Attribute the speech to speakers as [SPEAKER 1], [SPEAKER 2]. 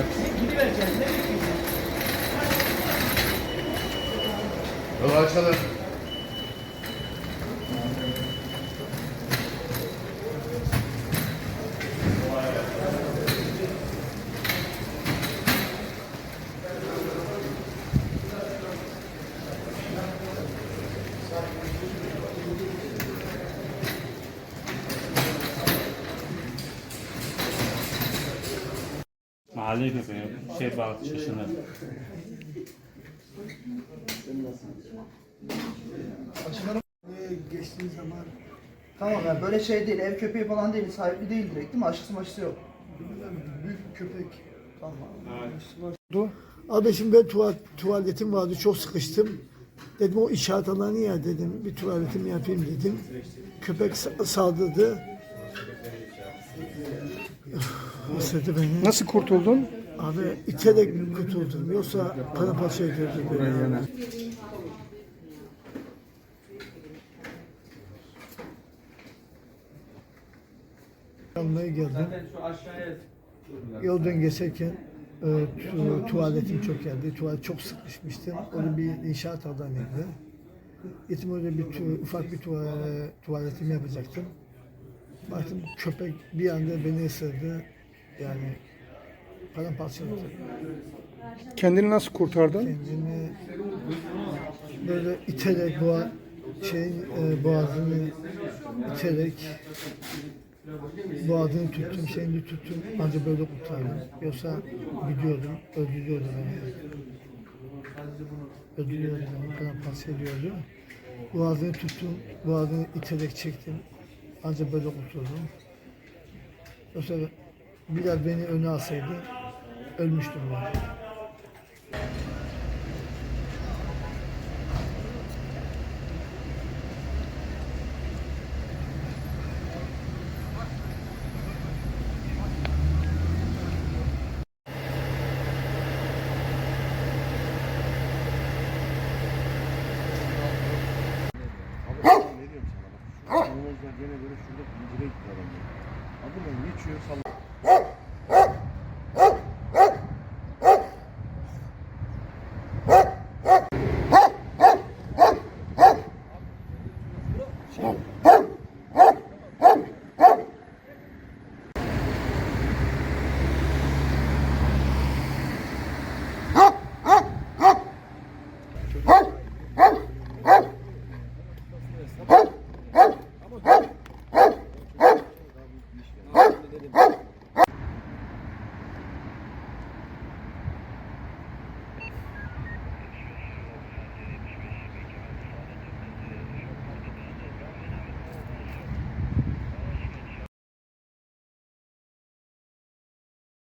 [SPEAKER 1] Evet. Yolu açalım.
[SPEAKER 2] Mahalle köpeği. Şey bağlı şaşını.
[SPEAKER 3] Ee, geçtiği zaman Tamam yani böyle şey değil, ev köpeği falan değil, sahipli değil direkt değil mi? Aşısı maşısı yok. Büyük bir köpek. Tamam.
[SPEAKER 4] Abi şimdi ben tuvalet, tuvaletim vardı çok sıkıştım. Dedim o işaret alanı ya dedim bir tuvaletimi yapayım dedim. Köpek sa- saldırdı. Isırdı beni.
[SPEAKER 5] Nasıl kurtuldun?
[SPEAKER 4] Abi iterek kurtuldum. Yoksa paramparça ediyordu beni. Almaya geldim. Yoldan geçerken e, tu- tuvaletim çok geldi. Tuvalet çok sıkışmıştım. Onun bir inşaat alanıydı. Gittim orada bir tu- ufak bir tuva- tuvaletimi yapacaktım. Baktım köpek bir anda beni ısırdı. Yani paramparça oldu.
[SPEAKER 5] Kendini nasıl kurtardın?
[SPEAKER 4] Kendimi böyle iterek boğa, şeyin e, boğazını iterek boğazını tuttum, şeyini tuttum. Ancak böyle kurtardım. Yoksa gidiyordum, öldürüyordu beni. Öldürüyordu beni, paramparça ediyordu. Boğazını tuttum, boğazını iterek çektim. Ancak böyle kurtuldum. Yoksa biraz beni öne alsaydı ölmüştüm ben.
[SPEAKER 6] Ne diyorum sana bak. Şu Gene böyle şurada incire gitti adam. Adımdan geçiyor sallıyor.